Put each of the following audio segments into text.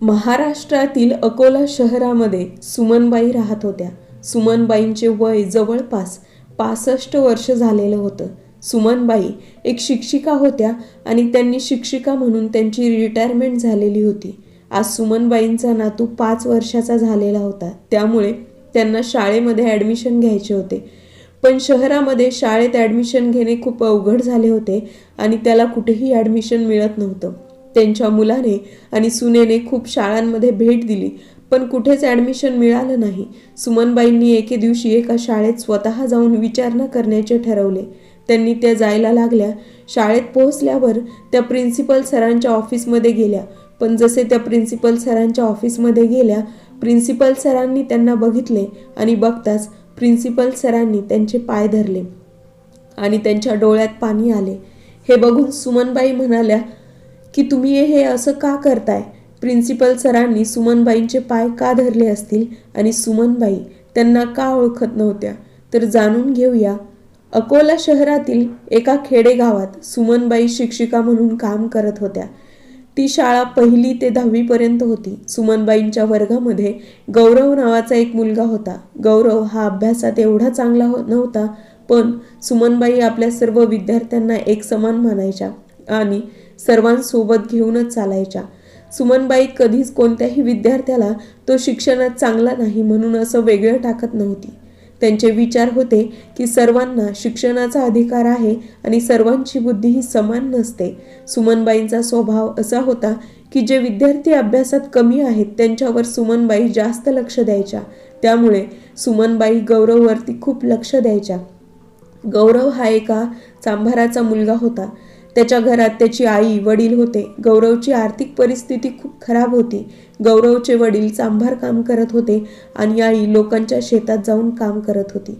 महाराष्ट्रातील अकोला शहरामध्ये सुमनबाई राहत होत्या. सुमनबाईंचे वय जवळपास पासष्ट वर्ष झालेलं होतं. सुमनबाई एक शिक्षिका होत्या आणि त्यांनी शिक्षिका म्हणून त्यांची रिटायरमेंट झालेली होती. आज सुमनबाईंचा नातू पाच वर्षाचा झालेला होता. त्यामुळे त्यांना शाळेमध्ये ॲडमिशन घ्यायचे होते. पण शहरामध्ये शाळेत ॲडमिशन घेणे खूप अवघड झाले होते आणि त्याला कुठेही ॲडमिशन मिळत नव्हतं. त्यांच्या मुलाने आणि सुनेने खूप शाळांमध्ये भेट दिली पण कुठेच ॲडमिशन मिळालं नाही. सुमनबाईंनी एके दिवशी एका शाळेत स्वतः जाऊन विचारणा करण्याचे ठरवले. त्यांनी त्या जायला लागल्या. शाळेत पोहोचल्यावर त्या प्रिन्सिपल सरांच्या ऑफिसमध्ये गेल्या. पण जसे त्या प्रिन्सिपल सरांच्या ऑफिसमध्ये गेल्या प्रिन्सिपल सरांनी त्यांना बघितले आणि बघताच प्रिन्सिपल सरांनी त्यांचे पाय धरले आणि त्यांच्या डोळ्यात पाणी आले. हे बघून सुमनबाई म्हणाल्या की तुम्ही हे असं का करताय? प्रिन्सिपल सरांनी सुमनबाईंचे पाय का धरले असतील? आणि सुमनबाई त्यांना का ओळखत नव्हत्या? तर जाणून घेऊया. अकोला शहरातील एका खेडेगावात सुमनबाई शिक्षिका म्हणून काम करत होत्या. ती शाळा पहिली ते दहावीपर्यंत होती. सुमनबाईंच्या वर्गामध्ये गौरव नावाचा एक मुलगा होता. गौरव हा अभ्यासात एवढा चांगला हो नव्हता पण सुमनबाई आपल्या सर्व विद्यार्थ्यांना एक समान मानायच्या आणि सर्वांसोबत घेऊनच चालायच्या. सुमनबाई कधीच कोणत्याही विद्यार्थ्याला तो शिक्षणात चांगला नाही म्हणून असं वेगळं टाकत नव्हती. त्यांचे विचार होते की सर्वांना शिक्षणाचा अधिकार आहे आणि सर्वांची बुद्धी ही समान नसते. सुमनबाईंचा स्वभाव असा होता की जे विद्यार्थी अभ्यासात कमी आहेत त्यांच्यावर सुमनबाई जास्त लक्ष द्यायच्या. त्यामुळे सुमनबाई गौरववरती खूप लक्ष द्यायच्या. गौरव हा एका चांभाराचा मुलगा होता. त्याच्या घरात त्याची आई वडील होते. गौरवची आर्थिक परिस्थिती खूप खराब होती. गौरवचे वडील सांभार काम करत होते आणि आई लोकांच्या शेतात जाऊन काम करत होती.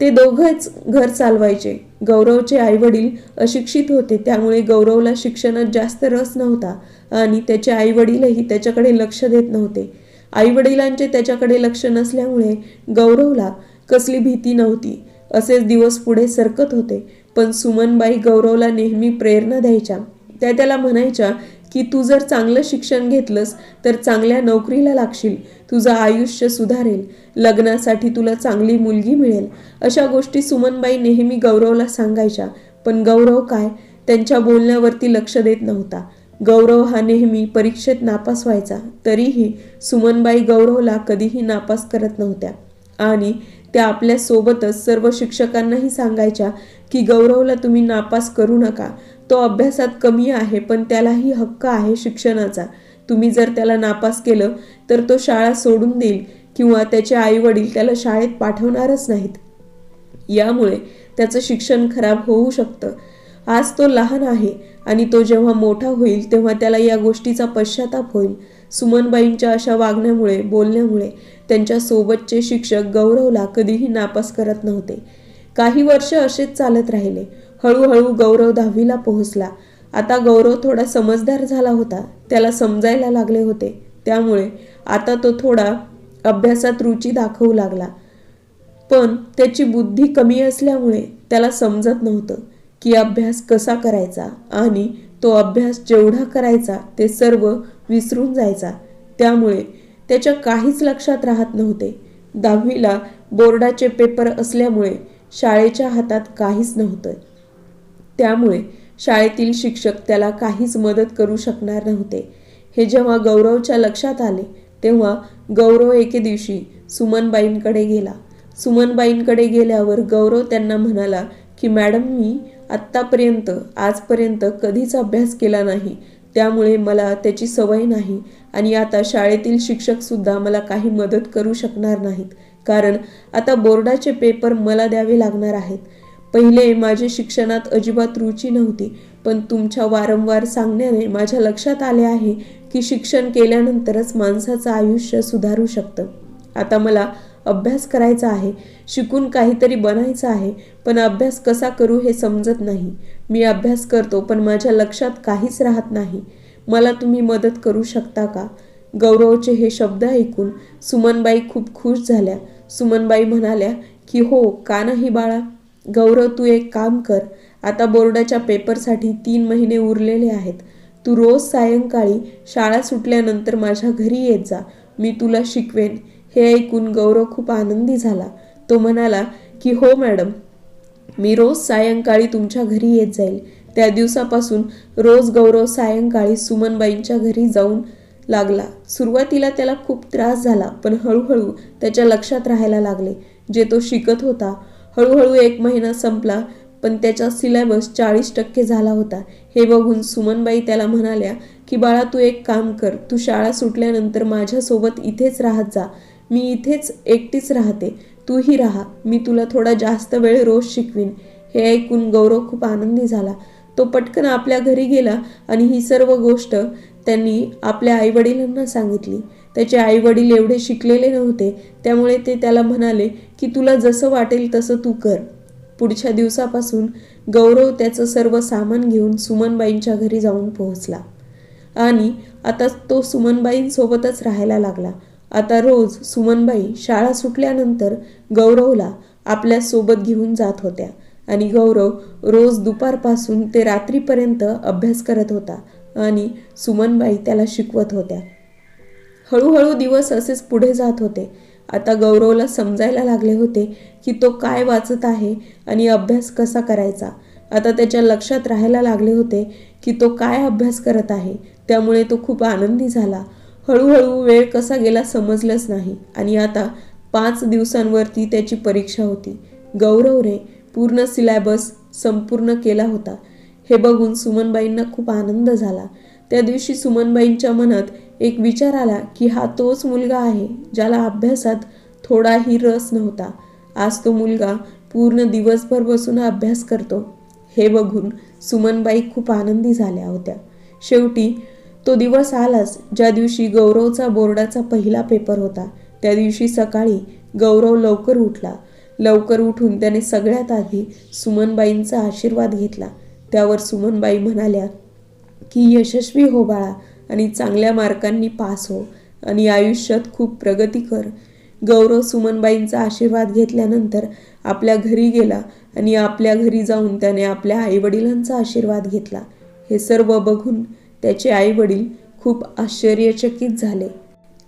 ते दोघंच घर चालवायचे. गौरवचे आई वडील अशिक्षित होते त्यामुळे गौरवला शिक्षणात जास्त रस नव्हता आणि त्याचे आई वडीलही त्याच्याकडे लक्ष देत नव्हते. आई वडिलांचे त्याच्याकडे लक्ष नसल्यामुळे गौरवला कसली भीती नव्हती. असेच दिवस पुढे सरकत होते. पण सुमनबाई गौरवला नेहमी प्रेरणा द्यायच्या. त्या त्याला म्हणायच्या की तू जर चांगलं शिक्षण घेतलंस तर चांगल्या नोकरीला लागशील. तुझं आयुष्य सुधारेल. लग्नासाठी तुला चांगली मुलगी मिळेल. अशा गोष्टी सुमनबाई नेहमी गौरवला सांगायच्या. पण गौरव काय? त्यांच्या बोलण्यावरती लक्ष देत नव्हता. गौरव हा नेहमी परीक्षेत नापास व्हायचा. तरीही सुमनबाई गौरवला कधीही नापास करत नव्हत्या. आणि त्या आपल्यासोबतच सर्व शिक्षकांनाही सांगायच्या की गौरवला तुम्ही नापास करू नका. तो अभ्यासात कमी आहे पण त्यालाही हक्क आहे शिक्षणाचा. तुम्ही जर त्याला नापास केलं तर तो शाळा सोडून देईल किंवा त्याचे आई वडील त्याला शाळेत पाठवणारच नाहीत. यामुळे त्याचं शिक्षण खराब होऊ शकतं. आज तो लहान आहे आणि तो जेव्हा मोठा होईल तेव्हा त्याला या गोष्टीचा पश्चाताप होईल. सुमनबाईंच्या अशा वागण्यामुळे बोलण्यामुळे त्यांच्या सोबतचे शिक्षक गौरवला कधीही नापास करत नव्हते. काही वर्ष असेच चालत राहिले. हळूहळू गौरव दहावीला पोहोचला. आता गौरव थोडा समजदार झाला होता. त्याला समजायला लागले होते. त्यामुळे आता तो थोडा अभ्यासात रुची दाखवू लागला. पण त्याची बुद्धी कमी असल्यामुळे त्याला समजत नव्हतं की अभ्यास कसा करायचा आणि तो अभ्यास जेवढा करायचा ते सर्व विसरून जायचा. त्यामुळे त्याच्या काहीच लक्षात राहत नव्हते. दहावीला बोर्डाचे पेपर असल्यामुळे शाळेच्या हातात काहीच नव्हतं. त्यामुळे शाळेतील शिक्षक त्याला काहीच मदत करू शकणार नव्हते. हे जेव्हा गौरवच्या लक्षात आले तेव्हा गौरव एके दिवशी सुमनबाईंकडे गेला. सुमनबाईंकडे गेल्यावर गौरव त्यांना म्हणाला की मॅडम मी आत्तापर्यंत आजपर्यंत कधीच अभ्यास केला नाही. त्यामुळे मला त्याची सवय नाही आणि आता शाळेतील शिक्षकसुद्धा मला काही मदत करू शकणार नाहीत. कारण आता बोर्डाचे पेपर मला द्यावे लागणार आहेत. पहिले माझे शिक्षणात अजिबात रुची नव्हती पण तुमच्या वारंवार सांगण्याने माझ्या लक्षात आले आहे की शिक्षण केल्यानंतरच माणसाचं आयुष्य सुधारू शकतं. आता मला अभ्यास करायचा आहे शिकून काहीतरी बनायचं आहे पण अभ्यास कसा करू हे समजत नाही. मी अभ्यास करतो पण माझ्या लक्षात काहीच राहत नाही. मला तुम्ही मदत करू शकता का? गौरवचे हे शब्द ऐकून सुमनबाई खूप खुश झाल्या. सुमनबाई म्हणाल्या की हो का नाही बाळा? गौरव तू एक काम कर. आता बोर्डाच्या पेपरसाठी तीन महिने उरलेले आहेत. तू रोज सायंकाळी शाळा सुटल्यानंतर माझ्या घरी येत जा. मी तुला शिकवेन. हे ऐकून गौरव खूप आनंदी झाला. तो म्हणाला की हो मॅडम. मी रोज सायंकाळी तुमच्या घरी येत जाईल. त्या दिवसापासून रोज गौरव सायंकाळी सुमनबाईंच्या घरी जाऊन लागला. सुरुवातीला त्याला खूप त्रास झाला पण हळूहळू त्याच्या लक्षात राहायला लागले जे तो शिकत होता. हळूहळू एक महिना संपला पण त्याचा सिलेबस चाळीस टक्के झाला होता. हे बघून सुमनबाई त्याला म्हणाल्या की बाळा तू एक काम कर तू शाळा सुटल्यानंतर माझ्यासोबत इथेच राहत जा. मी इथेच एकटीच राहते. तूही राहा. मी तुला थोडा जास्त वेळ रोज शिकवीन. हे ऐकून गौरव खूप आनंदी झाला. तो पटकन आपल्या घरी गेला आणि ही सर्व गोष्ट त्यांनी आपल्या आईवडिलांना सांगितली. त्याचे आईवडील एवढे शिकलेले नव्हते त्यामुळे ते त्याला म्हणाले की तुला जसं वाटेल तसं तू कर. पुढच्या दिवसापासून गौरव त्याचं सर्व सामान घेऊन सुमनबाईंच्या घरी जाऊन पोहोचला. आणि आता तो सुमनबाईंसोबतच राहायला लागला. आता रोज सुमनबाई शाळा सुटल्यानंतर गौरवला आपल्यासोबत घेऊन जात होत्या. आणि गौरव रोज दुपारपासून ते रात्रीपर्यंत अभ्यास करत होता. आणि सुमनबाई त्याला शिकवत होत्या. हळूहळू दिवस असेच पुढे जात होते. आता गौरवला समजायला लागले होते की तो काय वाचत आहे आणि अभ्यास कसा करायचा. आता त्याच्या लक्षात राहायला लागले होते की तो काय अभ्यास करत आहे. त्यामुळे तो खूप आनंदी झाला. हळूहळू वेळ कसा गेला समजलंच नाही आणि आता पाच दिवसांवरती त्याची परीक्षा होती. गौरवने पूर्ण सिलॅबस संपूर्ण केला होता. हे बघून सुमनबाईंना खूप आनंद झाला. त्या दिवशी सुमनबाईंच्या मनात एक विचार आला की हा तोच मुलगा आहे ज्याला अभ्यासात थोडाही रस नव्हता. आज तो मुलगा पूर्ण दिवसभर बसून अभ्यास करतो. हे बघून सुमनबाई खूप आनंदी झाल्या होत्या. शेवटी तो दिवस आलाच ज्या दिवशी गौरवचा बोर्डाचा पहिला पेपर होता. त्या दिवशी सकाळी गौरव लवकर उठला. लवकर उठून त्याने सगळ्यात आधी सुमनबाईंचा आशीर्वाद घेतला. त्यावर सुमनबाई म्हणाल्या की यशस्वी हो बाळा आणि चांगल्या मार्कांनी पास हो आणि आयुष्यात खूप प्रगती कर. गौरव सुमनबाईंचा आशीर्वाद घेतल्यानंतर आपल्या घरी गेला आणि आपल्या घरी जाऊन त्याने आपल्या आईवडिलांचा आशीर्वाद घेतला. हे सर्व बघून त्याचे आईवडील खूप आश्चर्यचकित झाले.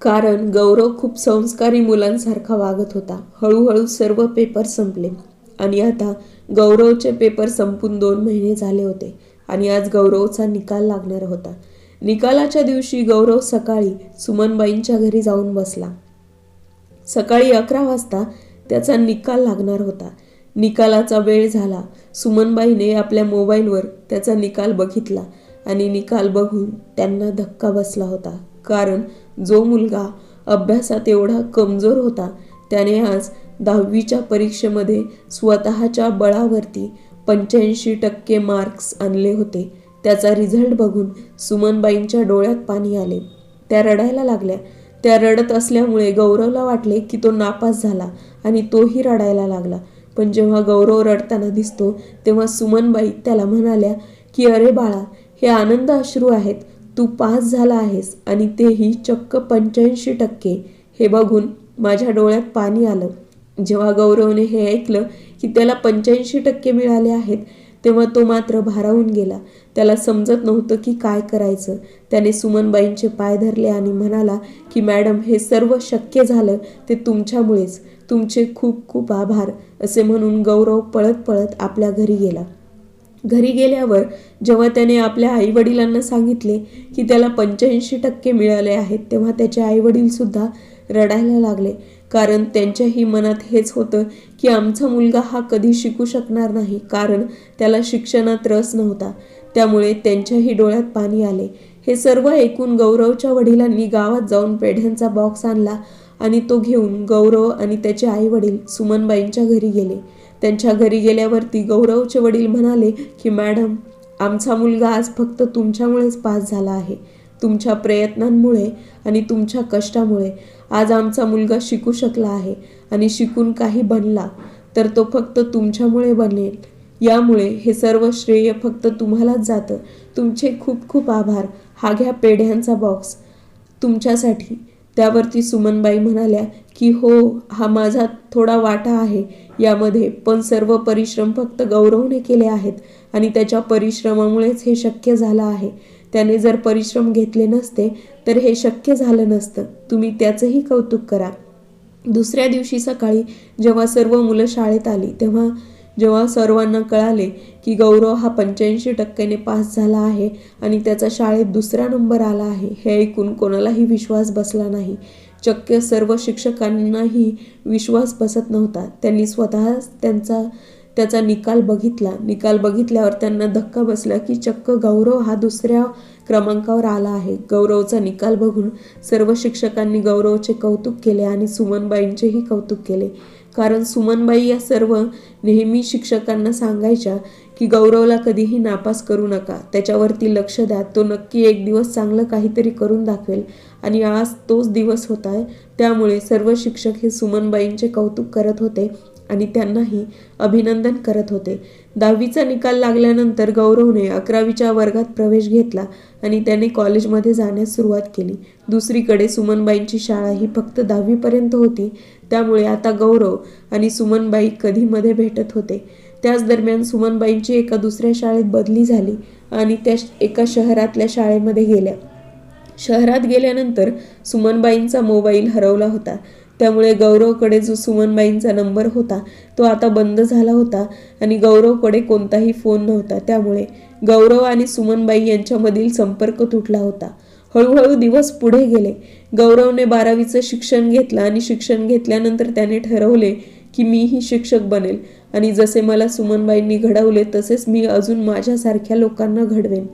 कारण गौरव खूप संस्कारी मुलांसारखा वागत होता. हळूहळू सर्व पेपर संपले आणि आता गौरवचे पेपर संपून दोन महिने झाले होते आणि आज गौरवचा निकाल लागणार होता. निकालाच्या दिवशी गौरव सकाळी सुमनबाईंच्या घरी जाऊन बसला. सकाळी अकरा वाजता त्याचा निकाल लागणार होता. निकालाचा वेळ झाला. सुमनबाईने आपल्या मोबाईलवर त्याचा निकाल बघितला आणि निकाल बघून त्यांना धक्का बसला होता. कारण जो मुलगा अभ्यासात एवढा कमजोर होता त्याने आज दहावीच्या परीक्षेमध्ये स्वतःच्या बळावरती पंच्याऐंशी टक्के मार्क्स आणले होते. त्याचा रिझल्ट बघून सुमनबाईंच्या डोळ्यात पाणी आले. त्या रडायला लागल्या. त्या रडत असल्यामुळे गौरवला वाटले की तो नापास झाला आणि तोही रडायला लागला. पण जेव्हा गौरव रडताना दिसतो तेव्हा सुमनबाई त्याला म्हणाल्या की अरे बाळा हे आनंद अश्रू आहेत. तू पास झाला आहेस आणि तेही चक्क पंच्याऐंशी टक्के. हे बघून माझ्या डोळ्यात पाणी आलं. जेव्हा गौरवने हे ऐकलं की त्याला पंच्याऐंशी टक्के मिळाले आहेत तेव्हा तो मात्र भारावून गेला. त्याला समजत नव्हतं की काय करायचं. त्याने सुमनबाईंचे पाय धरले आणि म्हणाला की मॅडम हे सर्व शक्य झालं ते तुमच्यामुळेच. तुमचे खूप खूप आभार असे म्हणून गौरव पळत पळत आपल्या घरी गेला. घरी गेल्यावर जेव्हा त्याने आपल्या आईवडिलांना सांगितले की त्याला पंच्याऐंशी टक्के मिळाले आहेत तेव्हा त्याचे आईवडीलसुद्धा रडायला लागले. कारण त्यांच्याही मनात हेच होतं की आमचा मुलगा हा कधी शिकू शकणार नाही कारण त्याला शिक्षणात रस नव्हता. त्यामुळे त्यांच्याही डोळ्यात पाणी आले. हे सर्व ऐकून गौरवच्या वडिलांनी गावात जाऊन पेढ्यांचा बॉक्स आणला आणि तो घेऊन गौरव आणि त्याचे आई वडील सुमनबाईंच्या घरी गेले. त्यांच्या घरी गेल्यावरती गौरवचे वडील म्हणाले की मॅडम आमचा मुलगा आज फक्त तुमच्यामुळेच पास झाला आहे. तुमच्या प्रयत्नांमुळे आणि तुमच्या कष्टामुळे आज आमचा मुलगा शिकू शकला आहे आणि शिकून काही बनला तर तो फक्त तुमच्यामुळे बनेल. यामुळे हे सर्व श्रेय फक्त तुम्हालाच जातं. तुमचे खूप खूप आभार. हा घ्या पेढ्यांचा बॉक्स तुमच्यासाठी. त्यावरती सुमनबाई म्हणाल्या की हो हा माझा थोडा वाटा आहे यामध्ये. पण सर्व परिश्रम फक्त गौरवने केले आहेत आणि त्याच्या परिश्रमामुळेच हे शक्य झालं आहे. त्याने जर परिश्रम घेतले नसते तर हे शक्य झालं नसतं. तुम्ही त्याचंही कौतुक करा. दुसऱ्या दिवशी सकाळी जेव्हा सर्व मुलं शाळेत आली तेव्हा जेव्हा सर्वांना कळाले की गौरव हा पंच्याऐंशी टक्क्याने पास झाला आहे आणि त्याचा शाळेत दुसरा नंबर आला आहे हे ऐकून कोणालाही विश्वास बसला नाही. चक्क सर्व शिक्षकांनाही विश्वास बसत नव्हता. त्यांनी स्वतः त्यांचा त्याचा निकाल बघितला. निकाल बघितल्यावर त्यांना धक्का बसला की चक्क गौरव हा दुसऱ्या क्रमांकावर आला आहे. गौरवचा निकाल बघून सर्व शिक्षकांनी गौरवचे कौतुक केले आणि सुमनबाईंचेही कौतुक केले. कारण सुमनबाई या सर्व नेहमी शिक्षकांना सांगायच्या की गौरवला कधीही नापास करू नका. त्याच्यावरती लक्ष द्या. तो नक्की एक दिवस चांगलं काहीतरी करून दाखवेल. आणि आज तोच दिवस होता आहे त्यामुळे सर्व शिक्षक हे सुमनबाईंचे कौतुक करत होते आणि त्यांनाही अभिनंदन करत होते. दहावीचा निकाल लागल्यानंतर गौरवने अकरावीच्या वर्गात प्रवेश घेतला आणि त्याने कॉलेजमध्ये जाण्यास सुरुवात केली. दुसरीकडे सुमनबाईंची शाळा ही फक्त दहावीपर्यंत होती. त्यामुळे आता गौरव आणि सुमनबाई कधी मध्ये भेटत होते. त्याच दरम्यान सुमनबाईंची एका दुसऱ्या शाळेत बदली झाली आणि त्या एका शहरातल्या शाळेमध्ये गेल्या. शहरात गेल्यानंतर सुमनबाईंचा मोबाईल हरवला होता. त्यामुळे गौरवकडे जो सुमनबाईंचा नंबर होता तो आता बंद झाला होता आणि गौरवकडे कोणताही फोन नव्हता. त्यामुळे गौरव आणि सुमनबाई यांच्यामधील संपर्क तुटला होता. हळूहळू दिवस पुढे गेले. गौरवने बारावीचं शिक्षण घेतलं आणि शिक्षण घेतल्यानंतर त्याने ठरवले की मीही शिक्षक बनेल. आणि जसे मला सुमनबाईंनी घडवले तसेच मी अजून माझ्यासारख्या लोकांना घडवेन.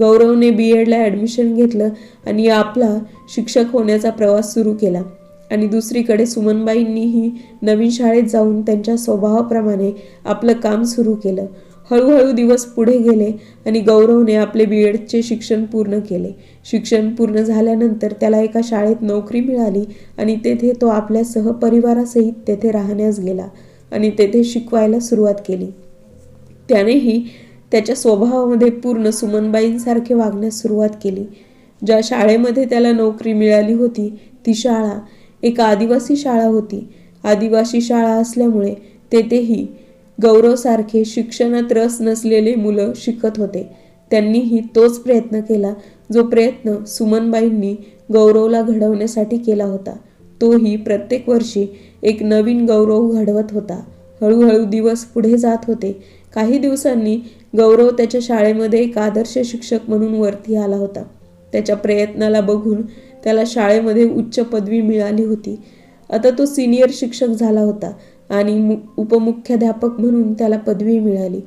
गौरवने बी एडला ॲडमिशन घेतलं आणि आपला शिक्षक होण्याचा प्रवास सुरू केला. आणि दुसरीकडे सुमनबाईंनीही नवीन शाळेत जाऊन त्यांच्या स्वभावाप्रमाणे आपलं काम सुरू केलं. हळूहळू दिवस पुढे गेले आणि गौरवने आपले बी एडचे शिक्षण पूर्ण केले. शिक्षण पूर्ण झाल्यानंतर त्याला एका शाळेत नोकरी मिळाली आणि तेथे तो आपल्या सहपरिवारासहित तेथे राहण्यास गेला आणि तेथे शिकवायला सुरुवात केली. त्यानेही त्याच्या स्वभावामध्ये पूर्ण सुमनबाईंसारखे वागण्यास सुरुवात केली. ज्या शाळेमध्ये त्याला नोकरी मिळाली होती ती शाळा एक आदिवासी शाळा होती. आदिवासी शाळा असल्यामुळे तेथेही गौरवसारखे शिक्षणात रस नसलेले मुलं शिकत होते. त्यांनीही तोच प्रयत्न केला जो प्रयत्न सुमनबाईंनी गौरवला घडवण्यासाठी केला होता. तोही प्रत्येक वर्षी एक नवीन गौरव घडवत होता. हळूहळू दिवस पुढे जात होते. काही दिवसांनी गौरव त्याच्या शाळेमध्ये एक आदर्श शिक्षक म्हणून वरती आला होता. त्याच्या प्रयत्नाला बघून त्याला शाळेमध्ये उच्च पदवी मिळाली होती. आता तो सिनियर शिक्षक झाला होता. आणि उपमुख्याध्यापक म्हणून त्याला पदवी मिळाली.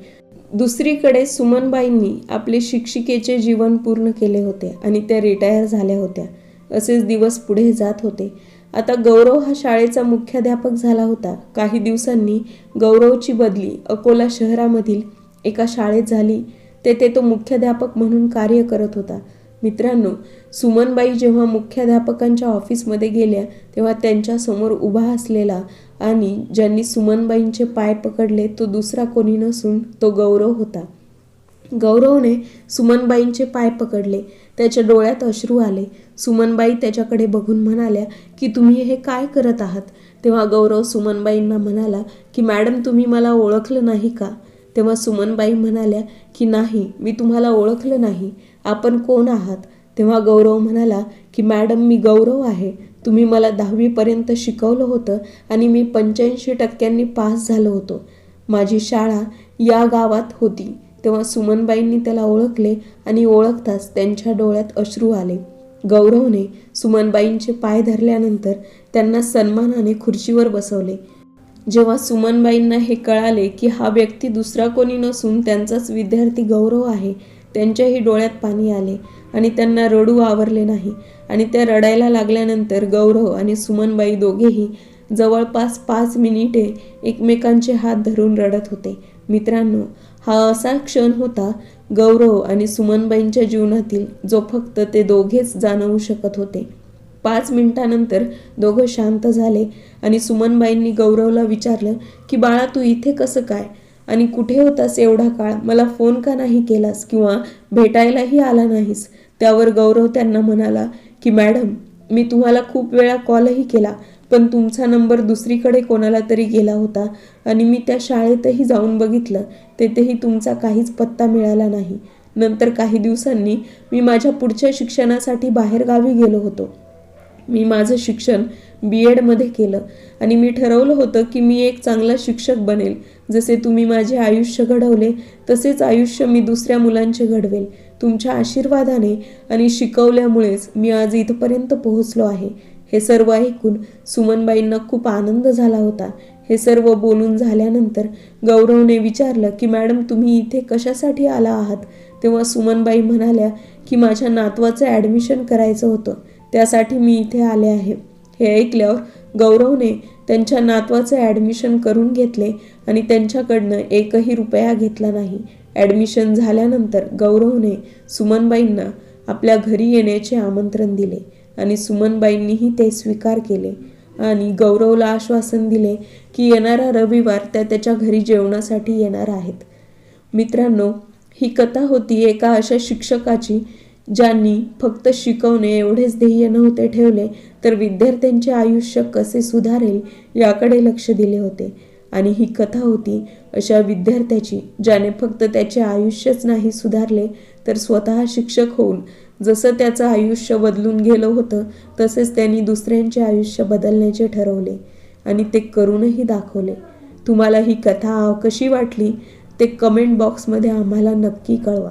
दुसरीकडे सुमनबाईंनी आपले शिक्षिकेचे जीवन पूर्ण केले होते आणि त्या रिटायर झाल्या होत्या. असेच दिवस पुढे जात होते. आता गौरव हा शाळेचा मुख्याध्यापक झाला होता. काही दिवसांनी गौरवची बदली अकोला शहरामधील एका शाळेत झाली. तेथे तो मुख्याध्यापक म्हणून कार्य करत होता. मित्रांनो सुमनबाई जेव्हा मुख्याध्यापकांच्या ऑफिसमध्ये गेल्या तेव्हा त्यांच्यासमोर उभा असलेला आणि ज्यांनी सुमनबाईंचे पाय पकडले तो दुसरा कोणी नसून तो गौरव होता. गौरवने सुमनबाईंचे पाय पकडले त्याच्या डोळ्यात अश्रू आले. सुमनबाई त्याच्याकडे बघून म्हणाल्या की तुम्ही हे काय करत आहात? तेव्हा गौरव सुमनबाईंना म्हणाला की मॅडम तुम्ही मला ओळखलं नाही का? तेव्हा सुमनबाई म्हणाल्या की नाही मी तुम्हाला ओळखलं नाही. आपण कोण आहात? तेव्हा गौरव म्हणाला की मॅडम मी गौरव आहे. तुम्ही मला दहावीपर्यंत शिकवलं होतं आणि मी पंच्याऐंशी टक्क्यांनी पास झालो होतो. माझी शाळा या गावात होती. तेव्हा सुमनबाईंनी त्याला ओळखले आणि ओळखताच त्यांच्या डोळ्यात अश्रू आले. गौरवने सुमनबाईंचे पाय धरल्यानंतर त्यांना सन्मानाने खुर्चीवर बसवले. जेव्हा सुमनबाईंना हे कळाले की हा व्यक्ती दुसरा कोणी नसून त्यांचाच विद्यार्थी गौरव आहे त्यांच्याही डोळ्यात पाणी आले. आणि त्यांना रडू आवरले नाही. आणि त्या रडायला लागल्यानंतर गौरव आणि सुमनबाई दोघेही जवळपास पाच मिनिटे एकमेकांचे हात धरून रडत होते. मित्रांनो हा असा क्षण होता गौरव आणि सुमनबाईंच्या जीवनातील जो फक्त ते दोघेच जाणवू शकत होते. पाच मिनिटानंतर दोघं शांत झाले आणि सुमनबाईंनी गौरवला विचारलं की बाळा तू इथे कसं काय? आणि कुठे होतास एवढा काळ? मला फोन का नाही केलास किंवा भेटायलाही आला नाहीस? त्यावर गौरव त्यांना म्हणाला की मॅडम मी तुम्हाला खूप वेळा कॉलही केला पण तुमचा नंबर दुसरीकडे कोणाला तरी गेला होता आणि मी त्या शाळेतही जाऊन बघितलं. तेथेही तुमचा काहीच पत्ता मिळाला नाही. नंतर काही दिवसांनी मी माझ्या पुढच्या शिक्षणासाठी बाहेरगावी गेलो होतो. मी माझं शिक्षण बी एडमध्ये केलं. आणि मी ठरवलं होतं की मी एक चांगला शिक्षक बनेल. जसे तुम्ही माझे आयुष्य घडवले तसेच आयुष्य मी दुसऱ्या मुलांचे घडवेल. तुमच्या आशीर्वादाने आणि शिकवल्यामुळेच मी आज इथपर्यंत पोहोचलो आहे. हे सर्व ऐकून सुमनबाईंना खूप आनंद झाला होता. हे सर्व बोलून झाल्यानंतर गौरवने विचारलं की मॅडम तुम्ही इथे कशासाठी आला आहात? तेव्हा सुमनबाई म्हणाल्या की माझ्या नातवाचं ॲडमिशन करायचं होतं. त्यासाठी मी इथे आले आहे. हे ऐकल्यावर गौरवने त्यांच्या नातवाचं ॲडमिशन करून घेतले आणि त्यांच्याकडनं एकही रुपया घेतला नाही. ॲडमिशन झाल्यानंतर गौरवने सुमनबाईंना आपल्या घरी येण्याचे आमंत्रण दिले आणि सुमनबाईंनीही ते स्वीकार केले आणि गौरवला आश्वासन दिले की येणारा रविवार त्या त्याच्या घरी जेवणासाठी येणार आहेत. मित्रांनो ही कथा होती एका अशा शिक्षकाची ज्यांनी फक्त शिकवणे एवढेच ध्येय नव्हते ठेवले तर विद्यार्थ्यांचे आयुष्य कसे सुधारेल याकडे लक्ष दिले होते. आणि ही कथा होती अशा विद्यार्थ्याची ज्याने फक्त त्याचे आयुष्यच नाही सुधारले तर स्वतः शिक्षक होऊन जसं त्याचं आयुष्य बदलून गेलं होतं तसेच त्यांनी दुसऱ्यांचे आयुष्य बदलण्याचे ठरवले. आणि ते करूनही दाखवले. तुम्हाला ही कथा कशी वाटली ते कमेंट बॉक्समध्ये आम्हाला नक्की कळवा.